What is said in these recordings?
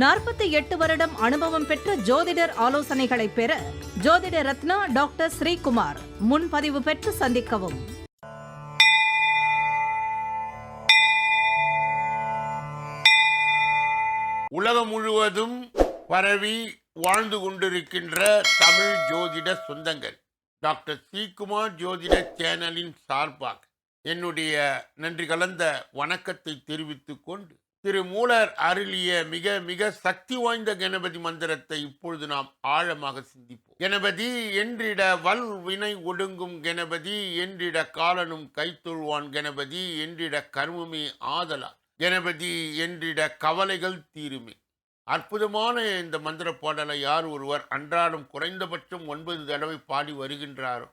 நாற்பத்தி எட்டு வருடம் அனுபவம் பெற்ற ஜோதிடர் ஆலோசனைகளை பெற ஜோதிட ரத்னா டாக்டர் ஸ்ரீகுமார் முன்பதிவு பெற்று சந்திக்கவும். உலகம் முழுவதும் பரவி வாழ்ந்து கொண்டிருக்கின்ற தமிழ் ஜோதிட சொந்தங்கள். டாக்டர் ஸ்ரீகுமார் ஜோதிட சேனலின் சார்பாக என்னுடைய நன்றி கலந்த வணக்கத்தை தெரிவித்துக் கொண்டு திரு மூலர் அருளிய மிக மிக சக்தி வாய்ந்த கணபதி மந்திரத்தை இப்பொழுது நாம் ஆழமாக சிந்திப்போம். கணபதி என்றிட வல் வினை ஒடுங்கும் கணபதி என்றிட காலனும் கைத்தொழுவான் கணபதி என்றிட கர்மமே ஆதலால். கணபதி என்றிட கவலைகள் தீருமே. அற்புதமான இந்த மந்திர பாடலை யார் ஒருவர் அன்றாடம் குறைந்தபட்சம் ஒன்பது தடவை பாடி வருகின்றாரோ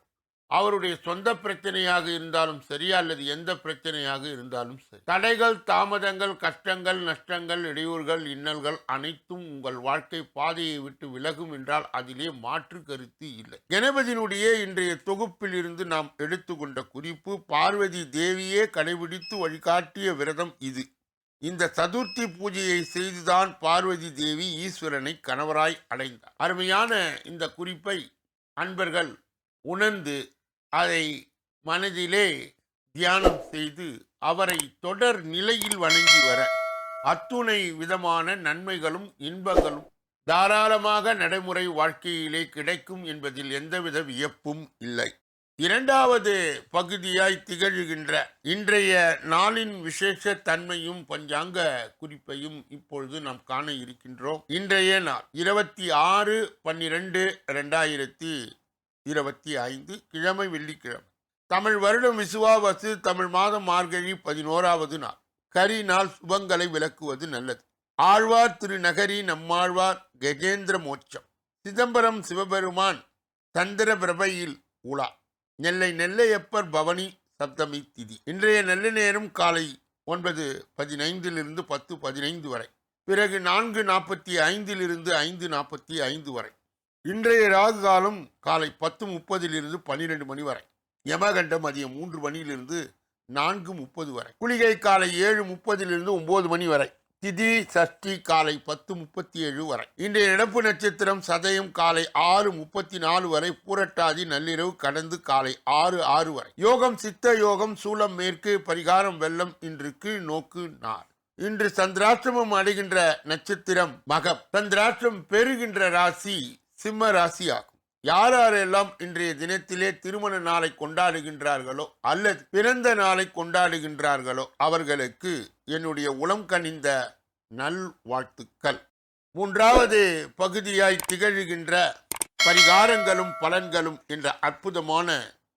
அவருடைய சொந்த பிரச்சனையாக இருந்தாலும் சரி அல்லது எந்த பிரச்சனையாக இருந்தாலும் சரி. தடைகள் தாமதங்கள் கஷ்டங்கள் நஷ்டங்கள் இடையூறுகள் இன்னல்கள் அனைத்தும் உங்கள் வாழ்க்கை பாதையை விட்டு விலகும் என்றால் அதிலே மாற்று கருத்து இல்லை. கணபதியினுடைய இன்றைய தொகுப்பில் இருந்து நாம் எடுத்துக்கொண்ட குறிப்பு பார்வதி தேவியே கடைபிடித்து வழிகாட்டிய விரதம் இது. இந்த சதுர்த்தி பூஜையை செய்துதான் பார்வதி தேவி ஈஸ்வரனை கணவராய் அடைந்தார். அருமையான இந்த குறிப்பை அன்பர்கள் உணர்ந்து அதை மனதிலே தியானம் செய்து அவரை தொடர் நிலையில் வணங்கி வர அத்துணை விதமான நன்மைகளும் இன்பங்களும் தாராளமாக நடைமுறை வாழ்க்கையிலே கிடைக்கும் என்பதில் எந்தவித வியப்பும் இல்லை. இரண்டாவது பகுதியாய் திகழ்கின்ற இன்றைய நாளின் விசேஷ தன்மையும் பஞ்சாங்க குறிப்பையும் இப்பொழுது நாம் காண இருக்கின்றோம். இன்றைய நாள் இருபத்தி ஆறு பன்னிரெண்டு ரெண்டாயிரத்தி இருபத்தி ஐந்து கிழமை வெள்ளிக்கிழமை. தமிழ் வருடம் விசுவாவசு தமிழ் மாதம் மார்கழி பதினோராவது நாள். கரி நாள் சுபங்களை விளக்குவது நல்லது. ஆழ்வார் திருநகரி நம்மாழ்வார் கஜேந்திர மோட்சம். சிதம்பரம் சிவபெருமான் சந்திர பிரபையில் உலா. நெல்லை நெல்லையப்பர் பவனி சப்தமி திதி. இன்றைய நல்ல நேரம் காலை ஒன்பது பதினைந்திலிருந்து பத்து பதினைந்து வரை. பிறகு நான்கு நாற்பத்தி ஐந்திலிருந்து ஐந்து நாற்பத்தி ஐந்து வரை. இன்றைய ராகுகாலம் காலை பத்து முப்பதிலிருந்து பன்னிரெண்டு மணி வரை. யமகண்டம் மதியம் மூன்று மணியிலிருந்து நான்கு முப்பது வரை. குளிகை காலை ஏழு முப்பதிலிருந்து ஒன்பது மணி வரை. திதி சஷ்டி காலை பத்து முப்பத்தி ஏழு வரை. இன்றைய நடப்பு நட்சத்திரம் சதயம் காலை ஆறு முப்பத்தி நாலு வரை. பூரட்டாதி நள்ளிரவு கடந்து காலை ஆறு ஆறு வரை. யோகம் சித்த யோகம் சூலம் மேற்கு பரிகாரம் வெள்ளம் இன்று கீழ் நோக்கு நார் இன்று சந்திராஷ்டிரமம் அடைகின்ற நட்சத்திரம் மகம். சந்திராஷ்டிரம் பெறுகின்ற ராசி சிம்ம ராசி ஆகும் யார் யாரெல்லாம் இன்றைய தினத்திலே திருமண நாளை கொண்டாடுகின்றார்களோ அல்லது பிறந்த நாளை கொண்டாடுகின்றார்களோ அவர்களுக்கு என்னுடைய உளம் கனிந்த நல் வாழ்த்துக்கள் மூன்றாவது பகுதியாய் திகழ்கின்ற பரிகாரங்களும் பலன்களும் என்ற அற்புதமான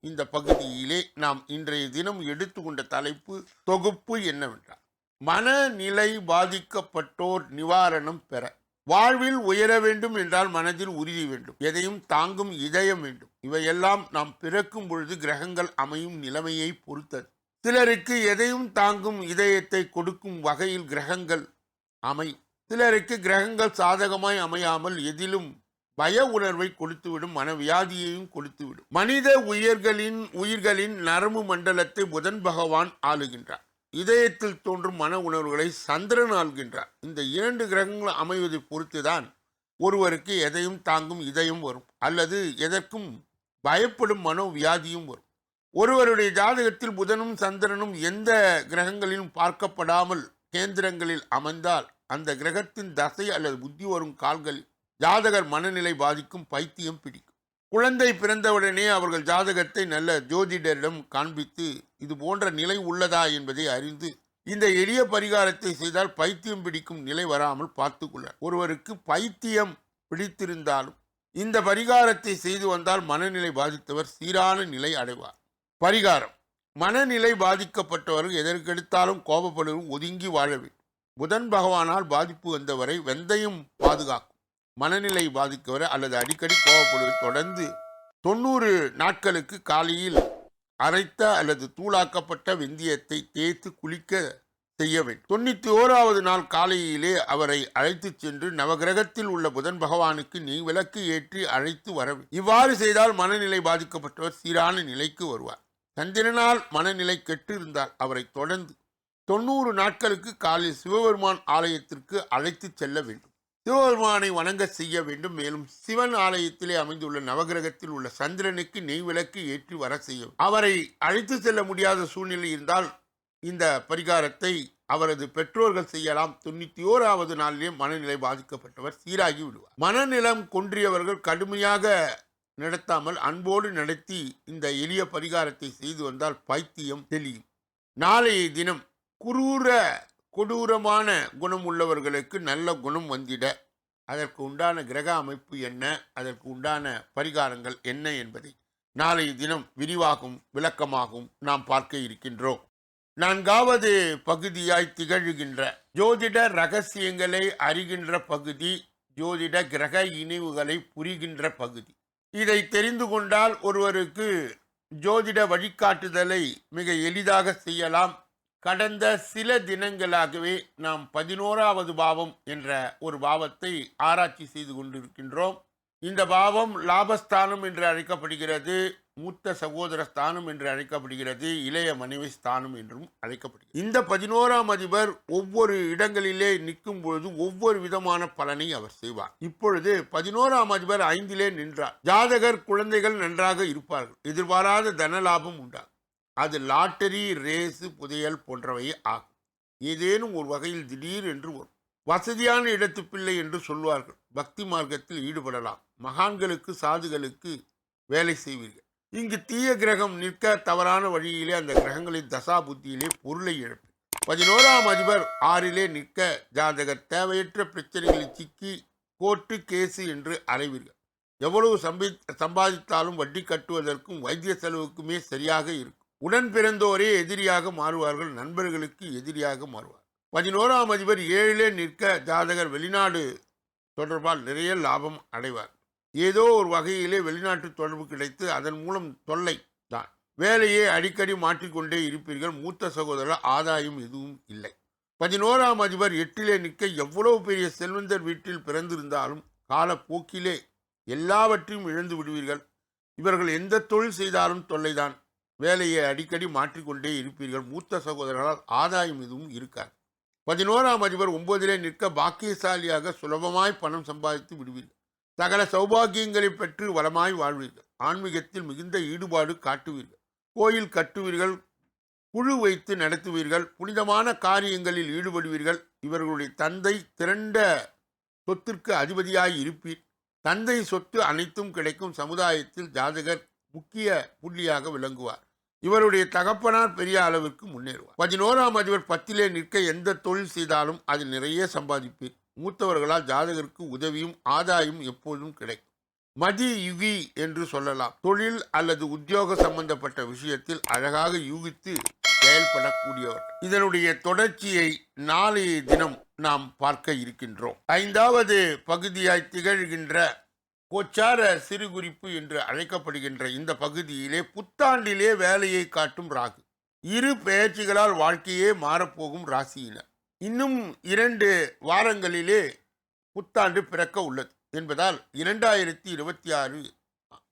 இந்த பகுதியிலே நாம் இன்றைய தினம் எடுத்துக்கொண்ட தலைப்பு தொகுப்பு என்னவென்றால் மனநிலை பாதிக்கப்பட்டோர் நிவாரணம் பெற. வாழ்வில் உயர வேண்டும் என்றால் மனதில் உறுதி வேண்டும். எதையும் தாங்கும் இதயம் வேண்டும். இவையெல்லாம் நாம் பிறக்கும் பொழுது கிரகங்கள் அமையும் நிலைமையை பொறுத்தது. சிலருக்கு எதையும் தாங்கும் இதயத்தை கொடுக்கும் வகையில் கிரகங்கள் அமையும் சிலருக்கு கிரகங்கள் சாதகமாய் அமையாமல் எதிலும் பய உணர்வை கொடுத்துவிடும் மனவியாதியையும் கொடுத்துவிடும். மனித உயிர்களின் உயிர்களின் நரம்பு மண்டலத்தை புதன் பகவான் ஆளுகின்றார். இதயத்தில் தோன்றும் மன உணர்வுகளை சந்திரன் ஆள்கின்றார். இந்த இரண்டு கிரகங்கள் அமைவதை பொறுத்துதான் ஒருவருக்கு எதையும் தாங்கும் இதயம் வரும் அல்லது எதற்கும் பயப்படும் மனோ வியாதியும் வரும். ஒருவருடைய ஜாதகத்தில் புதனும் சந்திரனும் எந்த கிரகங்களிலும் பார்க்கப்படாமல் கேந்திரங்களில் அமர்ந்தால் அந்த கிரகத்தின் தசை அல்லது புத்தி வரும் கால்களில் ஜாதகர் மனநிலை பாதிக்கும் பைத்தியம் பிடிக்கும். குழந்தை பிறந்தவுடனே அவர்கள் ஜாதகத்தை நல்ல ஜோதிடரிடம் காண்பித்து இது போன்ற நிலை உள்ளதா என்பதை அறிந்து இந்த எளிய பரிகாரத்தை செய்தால் பைத்தியம் பிடிக்கும் நிலை வராமல் பார்த்துக்கொள்ள ஒருவருக்கு பைத்தியம் பிடித்திருந்தாலும் இந்த பரிகாரத்தை செய்து வந்தால் மனநிலை பாதித்தவர் சீரான நிலை அடைவார். பரிகாரம். மனநிலை பாதிக்கப்பட்டவர்கள் எதற்கெடுத்தாலும் கோபப்படுவதும் ஒதுங்கி வாழ வேண்டும். புதன் பகவானால் பாதிப்பு வந்தவரை வெந்தயம் பாதுகாக்கும். மனநிலை பாதிக்கவரை அல்லது அடிக்கடி கோவப்படுவது தொடர்ந்து தொண்ணூறு நாட்களுக்கு காலையில் அரைத்த அல்லது தூளாக்கப்பட்ட வெந்தயத்தை தேய்த்து குளிக்க செய்ய வேண்டும். தொண்ணூற்றி ஓராவது நாள் காலையிலே அவரை அழைத்துச் சென்று நவகிரகத்தில் உள்ள புதன் பகவானுக்கு நீ விளக்கு ஏற்றி அழைத்து வர இவ்வாறு செய்தால் மனநிலை பாதிக்கப்பட்டவர் சீரான நிலைக்கு வருவார். சந்திரனால் மனநிலை கெட்டிருந்தால் அவரை தொடர்ந்து தொண்ணூறு நாட்களுக்கு காலையில் சிவபெருமான் ஆலயத்திற்கு அழைத்து செல்ல வேண்டும். சிவபெருமானை வணங்க செய்ய வேண்டும். மேலும் சிவன் ஆலயத்திலே அமைந்துள்ள நவகிரகத்தில் உள்ள சந்திரனுக்கு நெய் விளக்கு ஏற்றி வர செய்யும். அவரை அழைத்து செல்ல முடியாத சூழ்நிலை இருந்தால் இந்த பரிகாரத்தை அவரது பெற்றோர்கள் செய்யலாம். தொண்ணூத்தி ஓராவது நாளிலே மனநிலை பாதிக்கப்பட்டவர் சீராகி விடுவார். மனநிலம் கொன்றியவர்கள் கடுமையாக நடத்தாமல் அன்போடு நடத்தி இந்த எளிய பரிகாரத்தை செய்து வந்தால் பைத்தியம் தெளியும். நாளைய தினம் குரூர கொடூரமான குணம் உள்ளவர்களுக்கு நல்ல குணம் வந்திட அதற்கு உண்டான கிரக அமைப்பு என்ன அதற்கு உண்டான பரிகாரங்கள் என்ன என்பதை நாளைய தினம் விரிவாகும் விளக்கமாகவும் நாம் பார்க்க இருக்கின்றோம். நான்காவது பகுதியாய் திகழ்கின்ற ஜோதிட ரகசியங்களை அறிகின்ற பகுதி ஜோதிட கிரக இணைவுகளை புரிகின்ற பகுதி. இதை தெரிந்து கொண்டால் ஒருவருக்கு ஜோதிட வழிகாட்டுதலை மிக எளிதாக செய்யலாம். கடந்த சில தினங்களாகவே நாம் பதினோராவது பாவம் என்ற ஒரு பாவத்தை ஆராய்ச்சி செய்து கொண்டிருக்கின்றோம். இந்த பாவம் லாபஸ்தானம் என்று அழைக்கப்படுகிறது மூத்த சகோதர ஸ்தானம் என்று அழைக்கப்படுகிறது இளைய மனைவி ஸ்தானம் என்றும் அழைக்கப்படுகிறது. இந்த பதினோராம் அதிபர் ஒவ்வொரு இடங்களிலே நிற்கும் பொழுது ஒவ்வொரு விதமான பலனை அவர் செய்வார். இப்பொழுது பதினோராம் அதிபர் ஐந்திலே நின்றார். ஜாதகர் குழந்தைகள் நன்றாக இருப்பார்கள். எதிர்பாராத தன லாபம் உண்டாகும். அது லாட்டரி ரேஸு புதையல் போன்றவை ஆகும். ஏதேனும் ஒரு வகையில் திடீர் என்று வரும். வசதியான இடத்து பிள்ளை என்று சொல்வார்கள். பக்தி மார்க்கத்தில் ஈடுபடலாம். மகான்களுக்கு சாதுகளுக்கு வேலை செய்வீர்கள். இங்கு தீய கிரகம் நிற்க தவறான வழியிலே அந்த கிரகங்களின் தசா புத்தியிலே பொருளை இழப்பு பதினோராம் அதிபர் ஆறிலே நிற்க ஜாதகர் தேவையற்ற பிரச்சனைகளில் சிக்கி கோர்ட்டு கேசு என்று அலைவீர்கள். எவ்வளவு சம்பி சம்பாதித்தாலும் வட்டி கட்டுவதற்கும் வைத்திய செலவுக்குமே சரியாக இருக்கும். உடன் பிறந்தோரே எதிரியாக மாறுவார்கள் நண்பர்களுக்கு எதிரியாக மாறுவார். பதினோராம் அதிபர் ஏழிலே நிற்க ஜாதகர் வெளிநாடு தொடர்பால் நிறைய லாபம் அடைவார். ஏதோ ஒரு வகையிலே வெளிநாட்டு தொடர்பு கிடைத்து அதன் மூலம் தொல்லை தான். வேலையை அடிக்கடி மாற்றிக்கொண்டே இருப்பீர்கள் மூத்த சகோதரர் ஆதாயம் எதுவும் இல்லை. பதினோராம் அதிபர் எட்டிலே நிற்க எவ்வளவு பெரிய செல்வந்தர் வீட்டில் பிறந்திருந்தாலும் காலப்போக்கிலே எல்லாவற்றையும் இழந்து விடுவீர்கள். இவர்கள் எந்த தொழில் செய்தாலும் தொல்லைதான். வேலையை அடிக்கடி மாற்றிக்கொண்டே இருப்பீர்கள். மூத்த சகோதரர்களால் ஆதாயம் எதுவும் இருக்காது. பதினோராம் அதிபர் ஒன்பதிலே நிற்க பாக்கியசாலியாக சுலபமாய் பணம் சம்பாதித்து விடுவீர்கள். சகல சௌபாகியங்களை பெற்று வளமாய் வாழ்வீர்கள். ஆன்மீகத்தில் மிகுந்த ஈடுபாடு காட்டுவீர்கள். கோயில் கட்டுவீர்கள் குழு வைத்து நடத்துவீர்கள் புனிதமான காரியங்களில் ஈடுபடுவீர்கள். இவர்களுடைய தந்தை திரண்ட சொத்திற்கு அதிபதியாய் இருப்பீர். தந்தை சொத்து அனைத்தும் கிடைக்கும் சமுதாயத்தில் ஜாதகர் முக்கிய புள்ளியாக விளங்குவார். இவருடைய தகப்பனார் பெரிய அளவிற்கு முன்னேறுவார். பதினோராம் அதிபர் பத்திலே நிற்க எந்த தொழில் செய்தாலும் அதில் நிறைய சம்பாதிப்பீர் மூத்தவர்களால் ஜாதகருக்கு உதவியும் ஆதாயம் எப்போதும் கிடைக்கும். மதி யுகி என்று சொல்லலாம். தொழில் அல்லது உத்தியோக சம்பந்தப்பட்ட விஷயத்தில் அழகாக யூகித்து செயல்படக்கூடியவர். இதனுடைய தொடர்ச்சியை நாளைய தினம் நாம் பார்க்க இருக்கின்றோம். ஐந்தாவது பகுதியாய் திகழ்கின்ற கோச்சார சிறுகுறிப்பு என்று அழைக்கப்படுகின்ற இந்த பகுதியிலே புத்தாண்டிலே வேலையை காட்டும் ராகு. இரு பெயர்ச்சிகளால் வாழ்க்கையே மாறப்போகும் ராசியினர். இன்னும் இரண்டு வாரங்களிலே புத்தாண்டு பிறக்க உள்ளது என்பதால் இரண்டாயிரத்தி இருபத்தி ஆறு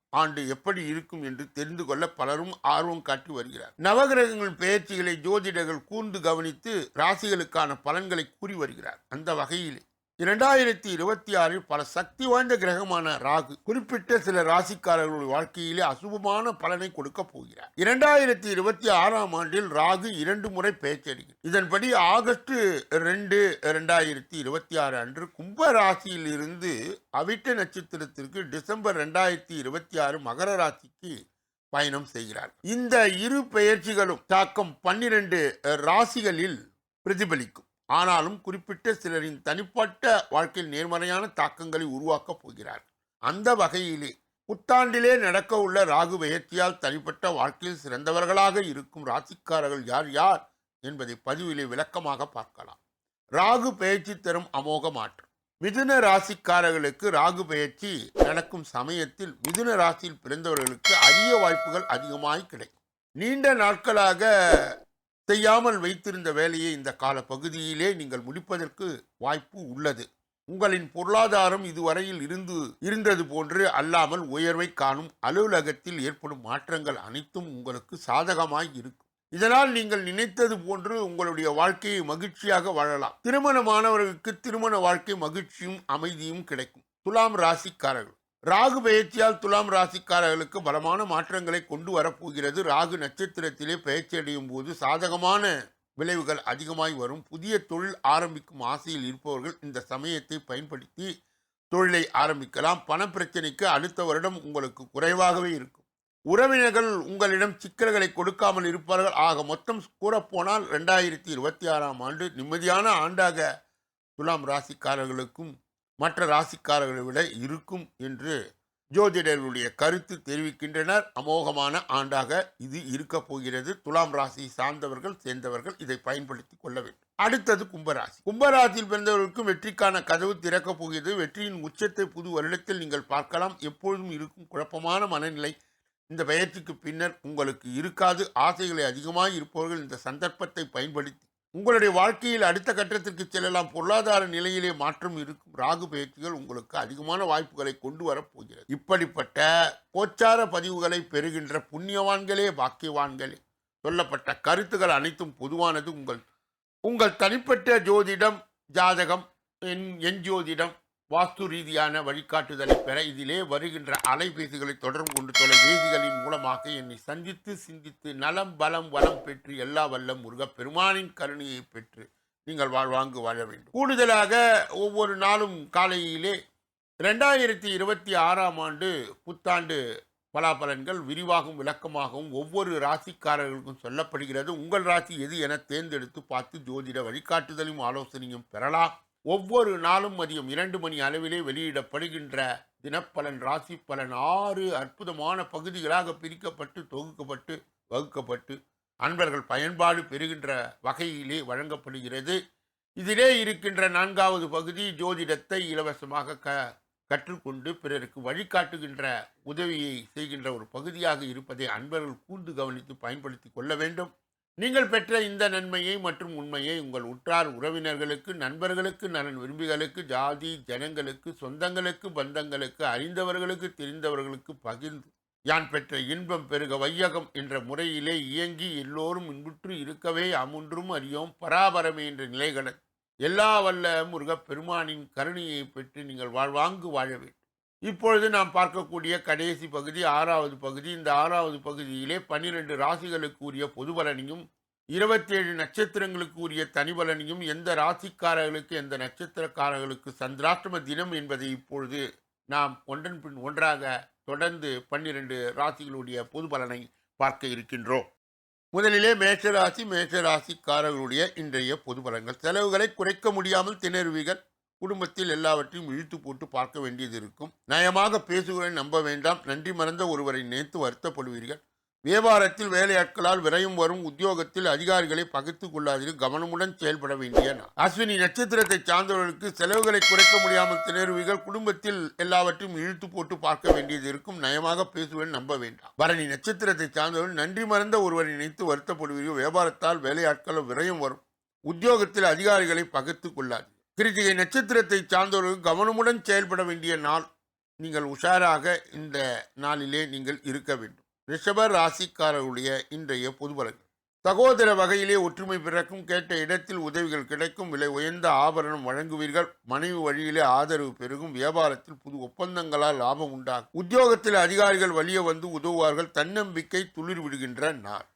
ஆண்டு எப்படி இருக்கும் என்று தெரிந்து கொள்ள பலரும் ஆர்வம் காட்டி வருகிறார். நவகிரகங்கள் பெயர்ச்சிகளை ஜோதிடர்கள் கூர்ந்து கவனித்து ராசிகளுக்கான பலன்களை கூறி வருகிறார். அந்த வகையிலே இரண்டாயிரத்தி இருபத்தி ஆறில் பல சக்தி வாய்ந்த கிரகமான ராகு குறிப்பிட்ட சில ராசிக்காரர்களுடைய வாழ்க்கையிலே அசுபமான பலனை கொடுக்க போகிறார். இரண்டாயிரத்தி இருபத்தி ஆறாம் ஆண்டில் ராகு இரண்டு முறை பெயர்ச்சடிக்கும் இதன்படி ஆகஸ்ட் ரெண்டு இரண்டாயிரத்தி இருபத்தி ஆறு அன்று கும்ப ராசியில் இருந்து அவிட்ட நட்சத்திரத்திற்கு டிசம்பர் ரெண்டாயிரத்தி இருபத்தி ஆறு மகர ராசிக்கு பயணம் செய்கிறார். இந்த இரு பெயர்ச்சிகளும் தாக்கம் பன்னிரண்டு ராசிகளில் பிரதிபலிக்கும். ஆனாலும் குறிப்பிட்ட சிலரின் தனிப்பட்ட வாழ்க்கையில் நேர்மறையான தாக்கங்களை உருவாக்கப் போகிறார். அந்த வகையிலே புத்தாண்டிலே நடக்க உள்ள ராகு பெயர்ச்சியால் தனிப்பட்ட வாழ்க்கையில் சிறந்தவர்களாக இருக்கும் ராசிக்காரர்கள் யார் யார் என்பதை பதிவிலே விளக்கமாக பார்க்கலாம். ராகு பெயர்ச்சி தரும் அமோக மாற்றம். மிதுன ராசிக்காரர்களுக்கு ராகு பெயர்ச்சி நடக்கும் சமயத்தில் மிதுன ராசியில் பிறந்தவர்களுக்கு அரிய வாய்ப்புகள் அதிகமாய் கிடைக்கும். நீண்ட நாட்களாக செய்யாமல் வைத்திருந்த வேலையை இந்த கால பகுதியிலே நீங்கள் முடிப்பதற்கு வாய்ப்பு உள்ளது. உங்களின் பொருளாதாரம் இதுவரையில் இருந்து இருந்தது போன்று அல்லாமல் உயர்வை காணும் அலுவலகத்தில் ஏற்படும் மாற்றங்கள் அனைத்தும் உங்களுக்கு சாதகமாய் இருக்கும். இதனால் நீங்கள் நினைத்தது போன்று உங்களுடைய வாழ்க்கையை மகிழ்ச்சியாக வாழலாம். திருமணமானவர்களுக்கு திருமண வாழ்க்கை மகிழ்ச்சியும் அமைதியும் கிடைக்கும். துலாம் ராசிக்காரர்கள். ராகு பெயர்ச்சியால் துலாம் ராசிக்காரர்களுக்கு பலமான மாற்றங்களை கொண்டு வரப்போகிறது. ராகு நட்சத்திரத்திலே பெயர்ச்சி அடையும் போது சாதகமான விளைவுகள் அதிகமாய் வரும். புதிய தொழில் ஆரம்பிக்கும் ஆசையில் இருப்பவர்கள் இந்த சமயத்தை பயன்படுத்தி தொழிலை ஆரம்பிக்கலாம். பணப்பிரச்சனைக்கு அடுத்த வருடம் உங்களுக்கு குறைவாகவே இருக்கும். உறவினர்கள் உங்களிடம் சிக்கல்களை கொடுக்காமல் இருப்பார்கள். ஆக மொத்தம் கூறப்போனால் ரெண்டாயிரத்தி இருபத்தி ஆறாம் ஆண்டு நிம்மதியான ஆண்டாக துலாம் ராசிக்காரர்களுக்கும் மற்ற ராசிக்காரர்களை விட இருக்கும் என்று ஜோதிடர்களுடைய கருத்து தெரிவிக்கின்றனர். அமோகமான ஆண்டாக இது இருக்கப் போகிறது. துலாம் ராசியை சார்ந்தவர்கள் சேர்ந்தவர்கள் இதை பயன்படுத்தி கொள்ள வேண்டும். அடுத்தது கும்பராசி. கும்பராசியில் பிறந்தவர்களுக்கும் வெற்றிக்கான கதவு திறக்கப் போகிறது. வெற்றியின் உச்சத்தை புது வருடத்தில் நீங்கள் பார்க்கலாம். எப்பொழுதும் இருக்கும் குழப்பமான மனநிலை இந்த பெயர்ச்சிக்கு பின்னர் உங்களுக்கு இருக்காது. ஆசைகளை அதிகமாக இருப்பவர்கள் இந்த சந்தர்ப்பத்தை பயன்படுத்தி உங்களுடைய வாழ்க்கையில் அடுத்த கட்டத்திற்கு செல்லலாம். பொருளாதார நிலையிலே மாற்றம் இருக்கும். ராகு பயிற்சிகள் உங்களுக்கு அதிகமான வாய்ப்புகளை கொண்டு வரப்போகிறது இப்படிப்பட்ட கோச்சார பதிவுகளை பெறுகின்ற புண்ணியவான்களே பாக்கியவான்களே சொல்லப்பட்ட கருத்துக்கள் அனைத்தும் பொதுவானது. உங்கள் உங்கள் தனிப்பட்ட ஜோதிடம் ஜாதகம் என் என் ஜோதிடம் வாஸ்து ரீதியான வழிகாட்டுதலை பெற இதிலே வருகின்ற அலைபேசிகளை தொடர்பு கொண்டு தொலைபேசிகளின் மூலமாக என்னை சந்தித்து சிந்தித்து நலம் பலம் வளம் பெற்று எல்லா வல்லம் முருக பெருமானின் கருணையை பெற்று நீங்கள் வாழ்வாங்கு வாழ வேண்டும். கூடுதலாக ஒவ்வொரு நாளும் காலையிலே ரெண்டாயிரத்தி இருபத்தி ஆறாம் ஆண்டு புத்தாண்டு பலாபலன்கள் விரிவாகவும் விளக்கமாகவும் ஒவ்வொரு ராசிக்காரர்களுக்கும் சொல்லப்படுகிறது. உங்கள் ராசி எது என தேர்ந்தெடுத்து பார்த்து ஜோதிட வழிகாட்டுதலும் ஆலோசனையும் பெறலாம். ஒவ்வொரு நாளும் மதியம் இரண்டு மணி அளவிலே வெளியிடப்படுகின்ற தினப்பலன் ராசி பலன் ஆறு அற்புதமான பகுதிகளாக பிரிக்கப்பட்டு தொகுக்கப்பட்டு வகுக்கப்பட்டு அன்பர்கள் பயன்பாடு பெறுகின்ற வகையிலே வழங்கப்படுகிறது. இதிலே இருக்கின்ற நான்காவது பகுதி ஜோதிடத்தை இலவசமாக க கற்றுக்கொண்டு பிறருக்கு வழிகாட்டுகின்ற உதவியை செய்கின்ற ஒரு பகுதியாக இருப்பதை அன்பர்கள் கூர்ந்து கவனித்து பயன்படுத்தி கொள்ள வேண்டும். நீங்கள் பெற்ற இந்த நன்மையை மற்றும் உண்மையை உங்கள் உற்றார் உறவினர்களுக்கு நண்பர்களுக்கு நலன் விரும்பிகளுக்கு ஜாதி ஜனங்களுக்கு சொந்தங்களுக்கு பந்தங்களுக்கு அறிந்தவர்களுக்கு தெரிந்தவர்களுக்கு பகிர்ந்து யான் பெற்ற இன்பம் பெருக வையகம் என்ற முறையிலே இயங்கி எல்லோரும் இன்புற்று இருக்கவே அமுன்றும் அறியோம் பராபரமே என்ற நிலைகளை எல்லா வல்ல முருகப் பெருமானின் கருணையை பெற்று நீங்கள் வாழ்வாங்கு வாழவே இப்பொழுது நாம் பார்க்கக்கூடிய கடைசி பகுதி ஆறாவது பகுதி. இந்த ஆறாவது பகுதியிலே பன்னிரெண்டு ராசிகளுக்கு உரிய பொது பலனையும் இருபத்தேழு நட்சத்திரங்களுக்கு உரிய தனி பலனையும் எந்த ராசிக்காரர்களுக்கு எந்த நட்சத்திரக்காரர்களுக்கு சந்திராஷ்டம தினம் என்பதை இப்பொழுது நாம் ஒன்றன் பின் ஒன்றாக தொடர்ந்து பன்னிரண்டு ராசிகளுடைய பொது பலனை பார்க்க இருக்கின்றோம். முதலிலே மேஷராசி மேஷராசிக்காரர்களுடைய இன்றைய பொது பலன்கள். செலவுகளை குறைக்க முடியாமல் திணறுவீர்கள். குடும்பத்தில் எல்லாவற்றையும் இழுத்து போட்டு பார்க்க வேண்டியது இருக்கும். நயமாக பேசுகிறேன் நம்ப வேண்டாம். நன்றி மறந்த ஒருவரை நினைத்து வருத்தப்படுவீர்கள். வியாபாரத்தில் வேலையாட்களால் விரையும் வரும் உத்தியோகத்தில் அதிகாரிகளை பகிர்த்து கொள்ளாதீர்கள். கவனமுடன் செயல்பட வேண்டிய அஸ்வினி நட்சத்திரத்தை சார்ந்தவர்களுக்கு செலவுகளை குறைக்க முடியாமல் திணறுவீர்கள். குடும்பத்தில் எல்லாவற்றையும் இழுத்து போட்டு பார்க்க வேண்டியது இருக்கும். நயமாக பேசுவேன் நம்ப வேண்டாம். பரணி நட்சத்திரத்தை சார்ந்தவர்கள் நன்றி மறந்த ஒருவரை நினைத்து வருத்தப்படுவீர்கள். வியாபாரத்தால் வேலையாட்கள் விரையும் வரும். உத்தியோகத்தில் அதிகாரிகளை பகிர்த்து கொள்ளாது கிருத்திகை நட்சத்திரத்தை சார்ந்தவர்கள் கவனமுடன் செயல்பட வேண்டிய நாள். நீங்கள் உஷாராக இந்த நாளிலே நீங்கள் இருக்க வேண்டும். ரிஷப ராசிக்காரர்களுடைய இன்றைய பொது சகோதர வகையிலே ஒற்றுமை பிறக்கும் கேட்ட இடத்தில் உதவிகள் கிடைக்கும் விலை உயர்ந்த ஆபரணம் வழங்குவீர்கள் மனைவி வழியிலே ஆதரவு பெருகும் வியாபாரத்தில் புது ஒப்பந்தங்களால் லாபம் உண்டாகும். உத்தியோகத்தில் அதிகாரிகள் வழியே வந்து உதவுவார்கள் தன்னம்பிக்கை துளிர் விடுகின்ற நாள்.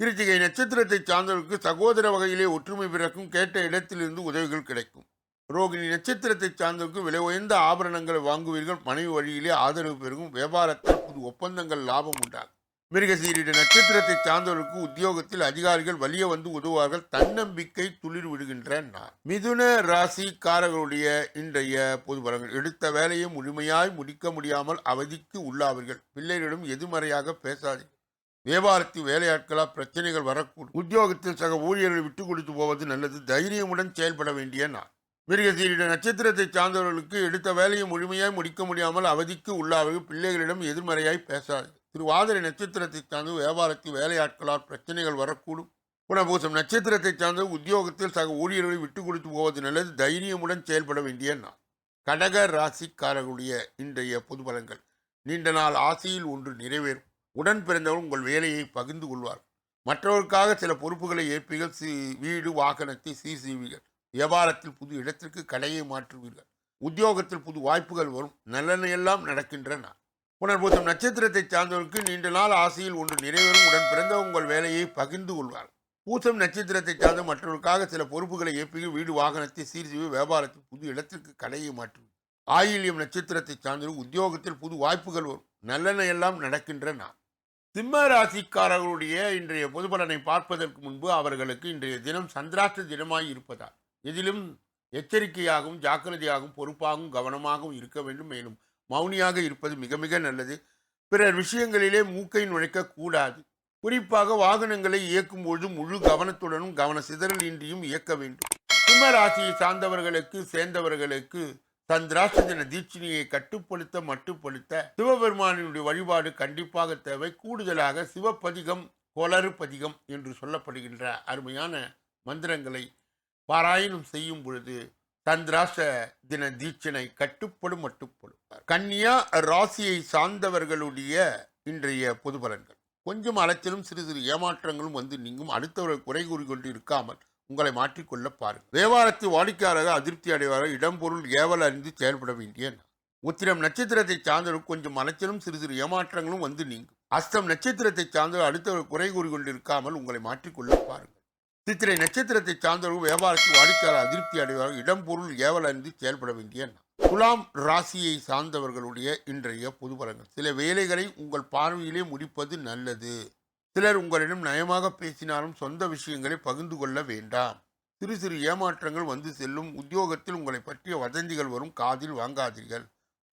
கிருத்திகை நட்சத்திரத்தை சார்ந்தவர்களுக்கு சகோதர வகையிலே ஒற்றுமை பிறக்கும் கேட்ட இடத்திலிருந்து உதவிகள் கிடைக்கும். ரோகிணி நட்சத்திரத்தை சார்ந்தவருக்கு விலை உயர்ந்த ஆபரணங்களை வாங்குவீர்கள். மனைவி வழியிலே ஆதரவு பெருகும். வியாபாரத்தில் புது ஒப்பந்தங்கள் லாபம் உண்டாகும். மிருகசீரிட நட்சத்திரத்தை சார்ந்தவர்களுக்கு உத்தியோகத்தில் அதிகாரிகள் வலிய வந்து உதவுவார்கள். தன்னம்பிக்கை துளிர் விடுகின்ற நாள் மிதுன ராசிக்காரர்களுடைய இன்றைய பொது பலன்கள். எடுத்த வேலையை முழுமையாய் முடிக்க முடியாமல் அவதிக்கு உள்ளாவீர்கள். பிள்ளைகளிடம் எதிர்மறையாக பேசாது வியாபாரத்தில் வேலையாட்களால் பிரச்சனைகள் வரக்கூடும். உத்தியோகத்தில் சக ஊழியர்களை விட்டு கொடுத்து போவது நல்லது. தைரியமுடன் செயல்பட வேண்டிய நாள். மிருகசீரிட நட்சத்திரத்தை சார்ந்தவர்களுக்கு எடுத்த வேலையை முழுமையாய் முடிக்க முடியாமல் அவதிக்கு உள்ளாவது பிள்ளைகளிடம் எதிர்மறையாய் பேசாது. திருவாதிரை நட்சத்திரத்தை சார்ந்து வியாபாரத்தில் வேலையாட்களால் பிரச்சனைகள் வரக்கூடும். குணபூசம் நட்சத்திரத்தை சார்ந்து உத்தியோகத்தில் சக ஊழியர்களை விட்டு கொடுத்து போவது நல்லது. தைரியமுடன் செயல்பட வேண்டிய நாள். கடக ராசிக்காரர்களுடைய இன்றைய பொது பலங்கள் நீண்ட நாள் ஆசையில் ஒன்று நிறைவேறும். உடன் பிறந்தவர் உங்கள் வேலையை பகிர்ந்து கொள்வார் மற்றவருக்காக சில பொறுப்புகளை ஏற்பீர்கள் சி வீடு வாகனத்தை சீர் வியாபாரத்தில் புது இடத்திற்கு கடையை மாற்றுவீர்கள். உத்தியோகத்தில் புது வாய்ப்புகள் வரும். நல்லெண்ணெல்லாம் நடக்கின்றன. புனர்பூசம் நட்சத்திரத்தை சார்ந்தவருக்கு நீண்ட நாள் ஆசையில் ஒன்று நிறைவேறும். உடன் பிறந்த உங்கள் வேலையை பகிர்ந்து கொள்வார். பூசம் நட்சத்திரத்தை சார்ந்த மற்றவருக்காக சில பொறுப்புகளை ஏற்பி வீடு வாகனத்தை சீர் வியாபாரத்தில் புது இடத்திற்கு கடையை மாற்றுவீர்கள். ஆயில்யம் நட்சத்திரத்தை சார்ந்தவர் உத்தியோகத்தில் புது வாய்ப்புகள் வரும். நல்லெண்ணெல்லாம் நடக்கின்றன. சிம்ம ராசிக்காரர்களுடைய இன்றைய பொது பலனை பார்ப்பதற்கு முன்பு அவர்களுக்கு இன்றைய தினம் சந்திராஷ்ட தினமாய் இருப்பதால் எதிலும் எச்சரிக்கையாகவும் ஜாக்கிரதையாகவும் பொறுப்பாகவும் கவனமாகவும் இருக்க வேண்டும். மேலும் மௌனியாக இருப்பது மிக மிக நல்லது. பிறர் விஷயங்களிலே மூக்கை நுழைக்கக்கூடாது. குறிப்பாக வாகனங்களை இயக்கும்பொழுது முழு கவனத்துடனும் கவன சிதறலின்றியும் இயக்க வேண்டும். சிம்ம ராசியை சார்ந்தவர்களுக்கு சேர்ந்தவர்களுக்கு சந்திராஷ்ட தின தீட்சணியை கட்டுப்படுத்த மட்டுப்படுத்த சிவபெருமானினுடைய வழிபாடு கண்டிப்பாக தேவை. கூடுதலாக சிவப்பதிகம் கொலறு பதிகம் என்று சொல்லப்படுகின்ற அருமையான மந்திரங்களை பாராயணம் செய்யும் பொழுது சந்திராச தின தீட்சணை கட்டுப்படும் மட்டுப்படும். கன்னியா ராசியை சார்ந்தவர்களுடைய இன்றைய பொது பலன்கள். கொஞ்சம் அலைச்சலும் சிறு சிறு ஏமாற்றங்களும் வந்து நீங்கும். அடுத்தவர்கள் குறை கூறிக்கொண்டு இருக்காமல் உங்களை மாற்றிக்கொள்ள பாருங்கள். வியாபாரத்தில் வாடிக்கையாளர்கள் அதிருப்தி அடைவார்கள். இடம்பொருள் ஏவல் அறிந்து செயல்பட வேண்டிய உத்திரம் நட்சத்திரத்தை சார்ந்தவர்கள் கொஞ்சம் அலைச்சலும் சிறு சிறு ஏமாற்றங்களும் வந்து நீங்கும். அஸ்தம் நட்சத்திரத்தை சார்ந்தவர் அடுத்தவர் குறை கூறிக்கொண்டு இருக்காமல் உங்களை மாற்றிக்கொள்ள பாருங்கள். சித்திரை நட்சத்திரத்தை சார்ந்தவர்கள் வியாபாரத்தில் வாடிக்கையாளர் அதிருப்தி அடைவார்கள். இடம்பொருள் ஏவல் அறிந்து செயல்பட வேண்டிய நாள். துலாம் ராசியை சார்ந்தவர்களுடைய இன்றைய பொது பலங்கள் சில வேலைகளை உங்கள் பார்வையிலே முடிப்பது நல்லது. சிலர் உங்களிடம் நயமாக பேசினாலும் சொந்த விஷயங்களை பகிர்ந்து கொள்ள வேண்டாம். சிறு சிறு ஏமாற்றங்கள் வந்து செல்லும். உத்தியோகத்தில் உங்களை பற்றிய வதந்திகள் வரும். காதில் வாங்காதீர்கள்.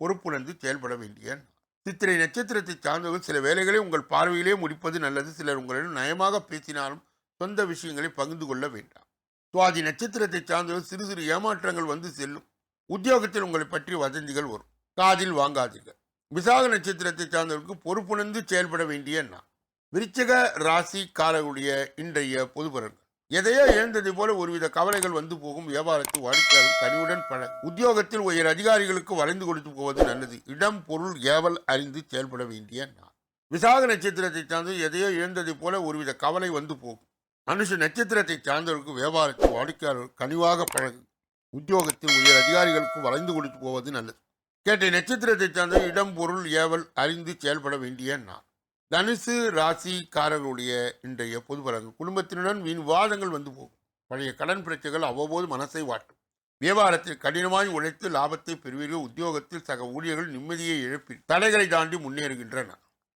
பொறுப்புணர்ந்து செயல்பட வேண்டிய சித்திரை நட்சத்திரத்தை சார்ந்தவர்கள் சில வேலைகளை உங்கள் பார்வையிலே முடிப்பது நல்லது. சிலர் உங்களிடம் நயமாக பேசினாலும் சொந்த விஷயங்களை பகிர்ந்து கொள்ள வேண்டாம். சுவாதி நட்சத்திரத்தை சார்ந்தவர் சிறு சிறு ஏமாற்றங்கள் வந்து செல்லும். உத்தியோகத்தில் உங்களை பற்றி வதந்திகள் வரும். காதில் வாங்காதீர்கள். விசாக நட்சத்திரத்தை சார்ந்தவருக்கு பொறுப்புணர்ந்து செயல்பட வேண்டிய நான் விருச்சக ராசி ராசிக்காரர்களுடைய இன்றைய பொது பலன்கள் எதையோ இழந்ததை போல ஒருவித கவலைகள் வந்து போகும். வியாபாரத்தில் வாடிக்கையாளர் கனிவுடன் பல உத்தியோகத்தில் உயர் அதிகாரிகளுக்கு வளைந்து கொடுத்து போவது நல்லது. இடம் பொருள் ஏவல் அறிந்து செயல்பட வேண்டிய நான் விசாக நட்சத்திரத்தை சார்ந்து எதையோ இழந்ததை போல ஒருவித கவலை வந்து போகும். அனுஷ நட்சத்திரத்தை சார்ந்தவர்களுக்கு வியாபாரத்தில் வாடிக்கையாளர் கனிவாக பழகு உத்தியோகத்தில் உயர் அதிகாரிகளுக்கு வளைந்து கொடுத்து போவது நல்லது. கேட்ட நட்சத்திரத்தை சார்ந்த இடம் பொருள் ஏவல் அறிந்து செயல்பட வேண்டிய நாள். தனுசு ராசிக்காரர்களுடைய இன்றைய பொது பலன்கள். குடும்பத்தினுடன் வீண் விவாதங்கள் வந்து போகும். பழைய கடன் பிரச்சனைகள் அவ்வப்போது மனசை வாட்டும். வியாபாரத்தில் கடினமாய் உழைத்து லாபத்தை பெறுவீர்கள். உத்தியோகத்தில் சக ஊழியர்கள் நிம்மதியை இழப்பீர் தடைகளை தாண்டி முன்னேறுகின்றன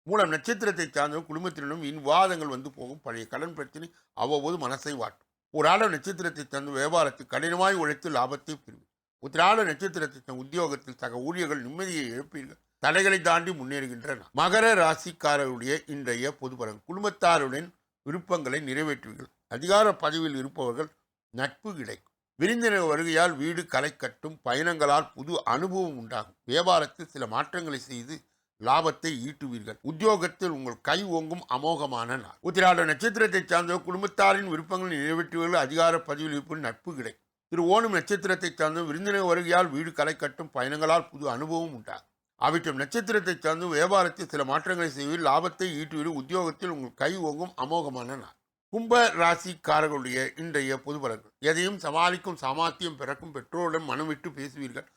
மூலம் நட்சத்திரத்தை சார்ந்த குடும்பத்தினரும் இன் வாதங்கள் வந்து போகும். பழைய கடன் பிரச்சனை அவ்வப்போது மனசை வாட்டும். ஒரு ஆட நட்சத்திரத்தை தந்து வியாபாரத்தில் கடினமாய் உழைத்து லாபத்தை பெறுவீர்கள். உத்திராட நட்சத்திரத்தை தன் உத்தியோகத்தில் சக ஊழியர்கள் நிம்மதியை இழப்பீர்கள். தடைகளை தாண்டி முன்னேறுகின்றன மகர ராசிக்காரருடைய இன்றைய பொதுபலன் குடும்பத்தாருடன் விருப்பங்களை நிறைவேற்றுவீர்கள். அதிகார பதவியில் இருப்பவர்கள் நட்பு கிடைக்கும். விருந்தினர் வருகையால் வீடு களை கட்டும் பயணங்களால் புது அனுபவம் உண்டாகும். வியாபாரத்தில் சில மாற்றங்களை செய்து லாபத்தை ஈட்டுவீர்கள். உத்தியோகத்தில் உங்கள் கை ஓங்கும் அமோகமான நாள். உத்திராட நட்சத்திரத்தை சார்ந்த குடும்பத்தாரின் விருப்பங்களை நிறைவேற்றுவீர்கள் அதிகார பதிவில் இருப்பது நட்பு கிடைக்கும். திரு ஓணும் நட்சத்திரத்தை சார்ந்தும் விருந்தினர் வருகையால் வீடு களை கட்டும் பயணங்களால் புது அனுபவம் உண்டாகும். அவிட்டம் நட்சத்திரத்தை சார்ந்தும் வியாபாரத்தில் சில மாற்றங்களை செய்வீர்கள் லாபத்தை ஈட்டுவீர்கள் உத்தியோகத்தில் உங்கள் கை ஓங்கும் அமோகமான நாள். கும்ப ராசிக்காரர்களுடைய இன்றைய பொது பலன்கள். எதையும் சமாளிக்கும் சாமாத்தியம் பிறக்கும் பெற்றோருடன் மனம் விட்டு பேசுவீர்கள்.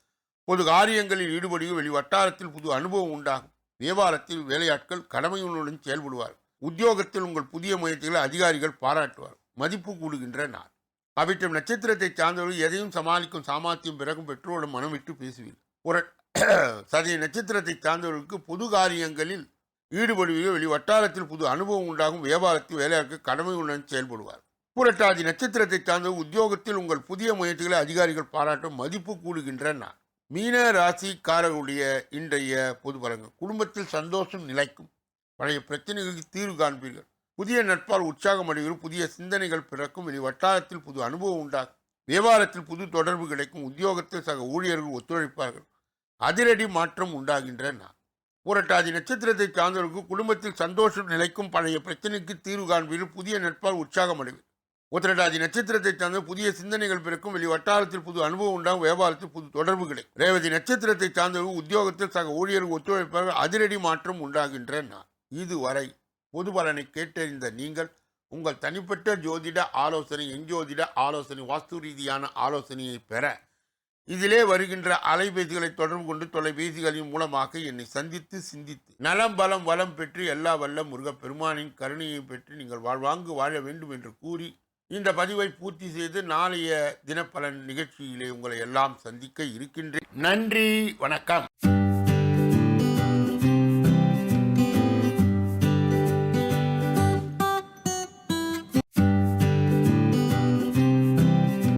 பொது காரியங்களில் ஈடுபடுவீர்கள். வெளி வட்டாரத்தில் புது அனுபவம் உண்டாகும். வியாபாரத்தில் வேலையாட்கள் கடமையுடன் செயல்படுவார். உத்தியோகத்தில் உங்கள் புதிய முயற்சிகளை அதிகாரிகள் பாராட்டுவார். மதிப்பு கூடுகின்ற நாள். அவிட்டம் நட்சத்திரத்தை சார்ந்தவர்கள் எதையும் சமாளிக்கும் சாமர்த்தியம் பிறகும் பெற்றோரிடம் மனம் விட்டு பேசுவீர்கள். ஒரு சதய நட்சத்திரத்தை சார்ந்தவர்களுக்கு பொது காரியங்களில் ஈடுபடுவீர்கள். வெளி வட்டாரத்தில் புது அனுபவம் உண்டாகும். வியாபாரத்தில் வேலையாட்கள் கடமையுடன் செயல்படுவார். புரட்டாதி நட்சத்திரத்தை சார்ந்த உத்தியோகத்தில் உங்கள் புதிய முயற்சிகளை அதிகாரிகள் பாராட்டும் மதிப்பு கூடுகின்ற நாள். மீன ராசிக்காரர்களுடைய இன்றைய பொது பலன்கள். குடும்பத்தில் சந்தோஷம் நிலைக்கும். பழைய பிரச்சனைகளுக்கு தீர்வு காண்பீர்கள். புதிய நட்பால் உற்சாகம் அடைவீர்கள். புதிய சிந்தனைகள் பிறக்கும். இது வட்டாரத்தில் புது அனுபவம் உண்டாகும். வியாபாரத்தில் புது தொடர்பு கிடைக்கும். உத்தியோகத்தில் சக ஊழியர்கள் ஒத்துழைப்பார்கள். அதிரடி மாற்றம் உண்டாகின்ற நான் புரட்டாதி நட்சத்திரத்தை சார்ந்தவர்களுக்கு குடும்பத்தில் சந்தோஷம் நிலைக்கும். பழைய பிரச்சனைக்கு தீர்வு காண்பீர்கள். புதிய நட்பால் உற்சாகம் அடைவீர்கள். உத்திரட்டாதி நட்சத்திரத்தை சார்ந்த புதிய சிந்தனைகள் பிறக்கும். வெளி வட்டாரத்தில் புது அனுபவம் உண்டாகும். வியாபாரத்தில் புது தொடர்பு கிடைக்கும் ரேவதி நட்சத்திரத்தை சார்ந்தவர்கள் உத்தியோகத்தில் சக ஊழியர்கள் ஒத்துழைப்பாக அதிரடி மாற்றம் உண்டாகின்ற இதுவரை பொது பலனை கேட்டறிந்த நீங்கள் உங்கள் தனிப்பட்ட ஜோதிட ஆலோசனை எஞ்சோதிட ஆலோசனை வாஸ்து ரீதியான ஆலோசனையை பெற இதிலே வருகின்ற அலைபேசிகளை தொடர்பு கொண்டு தொலைபேசிகளின் மூலமாக என்னை சந்தித்து சிந்தித்து நலம் பலம் வளம் பெற்று எல்லா வல்ல முருகப் பெருமானின் கருணையை பெற்று நீங்கள் வாழ்வாங்கு வாழ வேண்டும் என்று கூறி இந்த பதிவை பூர்த்தி செய்து நாளைய தினப்பலன் நிகழ்ச்சியிலே உங்களை எல்லாம் சந்திக்க இருக்கின்றேன். நன்றி வணக்கம்.